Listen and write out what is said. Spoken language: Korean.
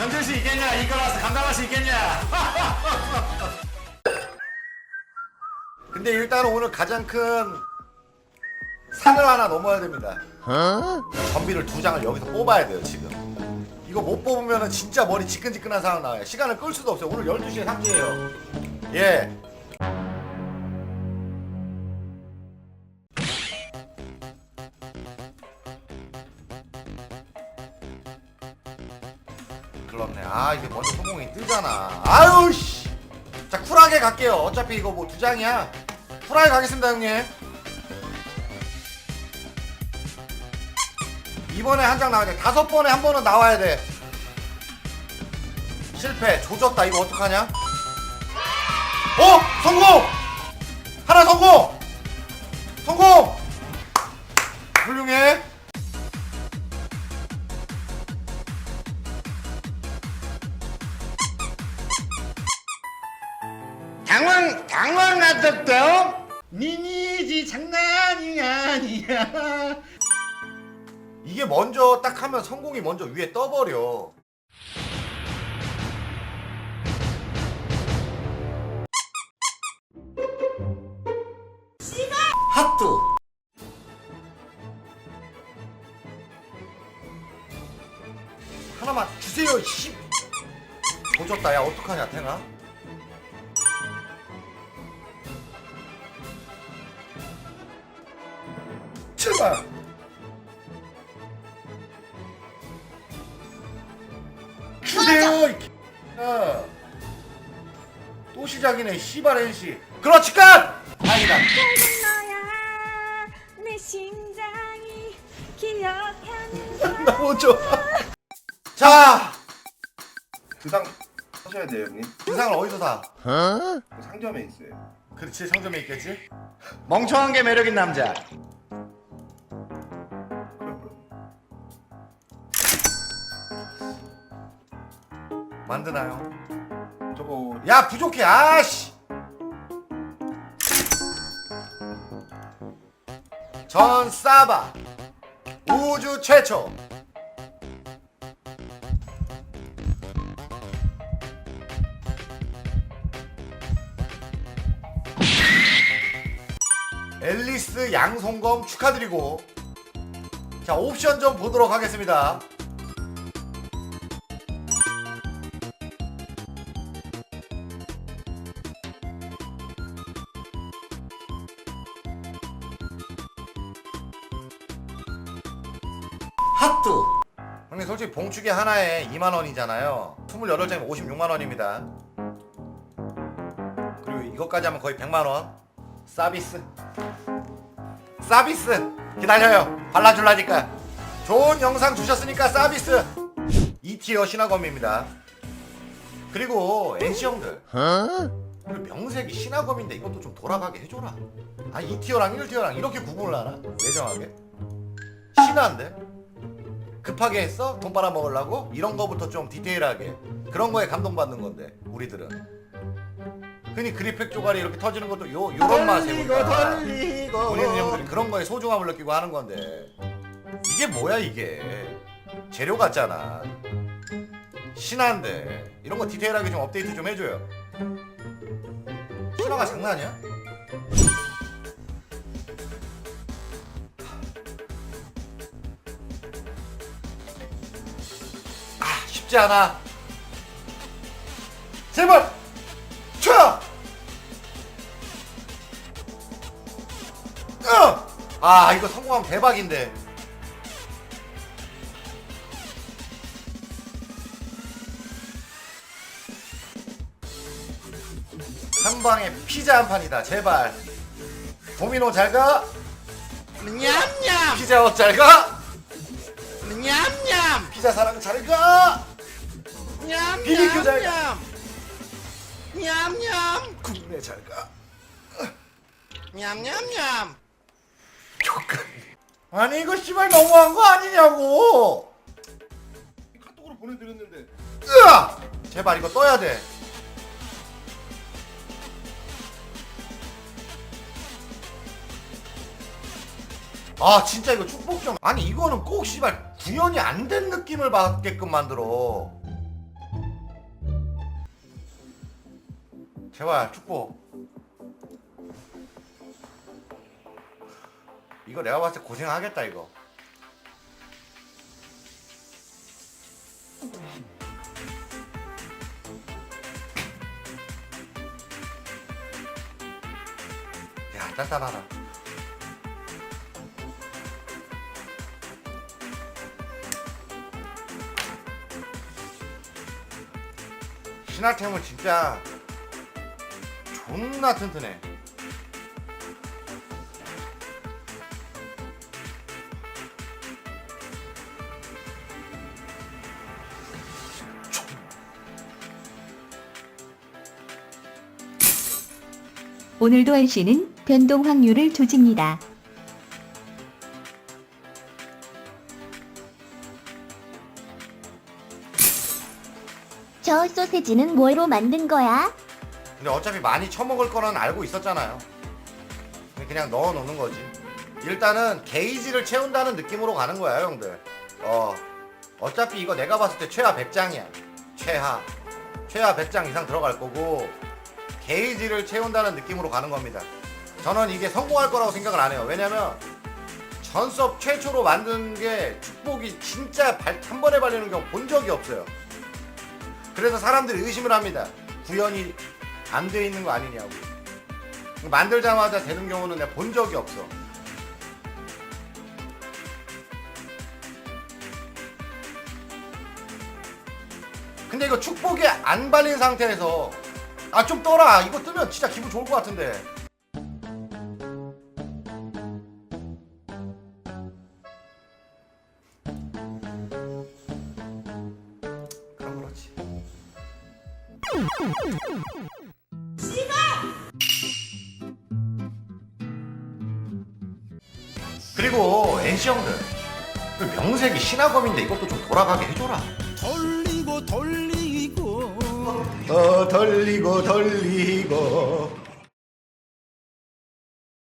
경준 씨 있겠냐? 이끌어서 감당할 수 있겠냐? 근데 일단 오늘 가장 큰 산을 하나 넘어야 됩니다. 전비를 두 장을 여기서 뽑아야 돼요 지금. 이거 못 뽑으면 진짜 머리 지끈지끈한 상황 나와요. 시간을 끌 수도 없어요. 오늘 12시에 삭제예요. 예. 글렀네. 아 이게 먼저 소공이 뜨잖아. 아유 씨. 자 쿨하게 갈게요. 어차피 이거 뭐 두 장이야. 쿨하게 가겠습니다 형님. 이번에 한 장 나와야 돼. 다섯 번에 한 번은 나와야 돼. 실패. 조졌다. 이거 어떡하냐? 어? 성공! 하나 성공! 성공! 훌륭해. 당황하셨죠? 니니지 장난이 아니야. 이게 먼저 딱 하면 성공이 먼저 위에 떠버려. 하트. 하나만 주세요. 씨. 조졌다. 야 어떡하냐 태나? 제발. 주세요. 이 X야. 또 시작이네. 씨발 NC. 그렇지 컷. 다행이다. 너야 내 심장이 기억하는 너무 좋아. 자, 두상 하셔야 돼요 형님 인상을 어디서 사? 그 상점에 있어요 그렇지 상점에 있겠지. 멍청한 게 매력인 남자. 만드나요? 저거 야 부족해. 아씨. 전 사바 우주 최초 앨리스 양송검 축하드리고 자 옵션 좀 보도록 하겠습니다 하트 형님 솔직히 봉축이 하나에 2만원이잖아요. 28장이면 56만원입니다. 그리고 이것까지 하면 거의 100만원. 서비스. 서비스. 기다려요. 발라줄라니까. 좋은 영상 주셨으니까 서비스. 2티어 신화검입니다. 그리고 NC형들. 그리고 명색이 신화검인데 이것도 좀 돌아가게 해줘라. 아 2티어랑 1티어랑 이렇게 구분을 하나? 매정하게? 신화인데 급하게 했어? 돈 빨아먹으려고? 이런 거부터 좀 디테일하게. 그런 거에 감동받는 건데 우리들은. 흔히 그립팩 조각이 이렇게 터지는 것도 요, 요런 맛에 우리가 우리는 형들이 그런 거에 소중함을 느끼고 하는 건데. 이게 뭐야 이게? 재료 같잖아. 신화인데. 이런 거 디테일하게 좀 업데이트 좀 해줘요. 신화가 장난이야? 아 쉽지 않아. 제발 쳐! 어! 아 이거 성공하면 대박인데. 한 방에 피자 한 판이다 제발. 도미노 잘 가? 냠냠. 피자 헛 잘 가? 냠냠. 피자 사랑 잘가? 냠냠 비비큐 잘 가. 냠냠. 국내 잘 가. 냠냠냠. 아니 이거 씨발 너무한 거 아니냐고. 카톡으로 보내드렸는데. 으아! 제발 이거 떠야 돼. 아 진짜 이거 축복 좀 아니 이거는 꼭 씨발 구현이 안 된 느낌을 받게끔 만들어 제발 축복. 이거 내가 봤을 때 고생하겠다 이거. 야 단단하다. 신화템은 진짜 존나 튼튼해. 오늘도 NC는 변동 확률을 조집니다. 저 소세지는 뭐로 만든 거야? 근데 어차피 많이 처먹을 거는 알고 있었잖아요. 그냥 넣어 놓는 거지. 일단은 게이지를 채운다는 느낌으로 가는 거야, 형들. 어. 어차피 이거 내가 봤을 때 최하 100장이야. 최하. 최하 100장 이상 들어갈 거고 게이지를 채운다는 느낌으로 가는 겁니다. 저는 이게 성공할 거라고 생각을 안 해요. 왜냐면 전섭 최초로 만든 게 축복이 진짜 발, 한 번에 발리는 경우 본 적이 없어요. 그래서 사람들이 의심을 합니다. 구현이 안 돼 있는 거 아니냐고. 만들자마자 되는 경우는 내가 본 적이 없어. 근데 이거 축복이 안 발린 상태에서 아 좀 떠라 이거 뜨면 진짜 기분 좋을 것 같은데 그럼 그렇지 그리고 NC 형들 그 명색이 신화검인데 이것도 좀 돌아가게 해줘라. 돌리고 돌리고. 어 돌리고 돌리고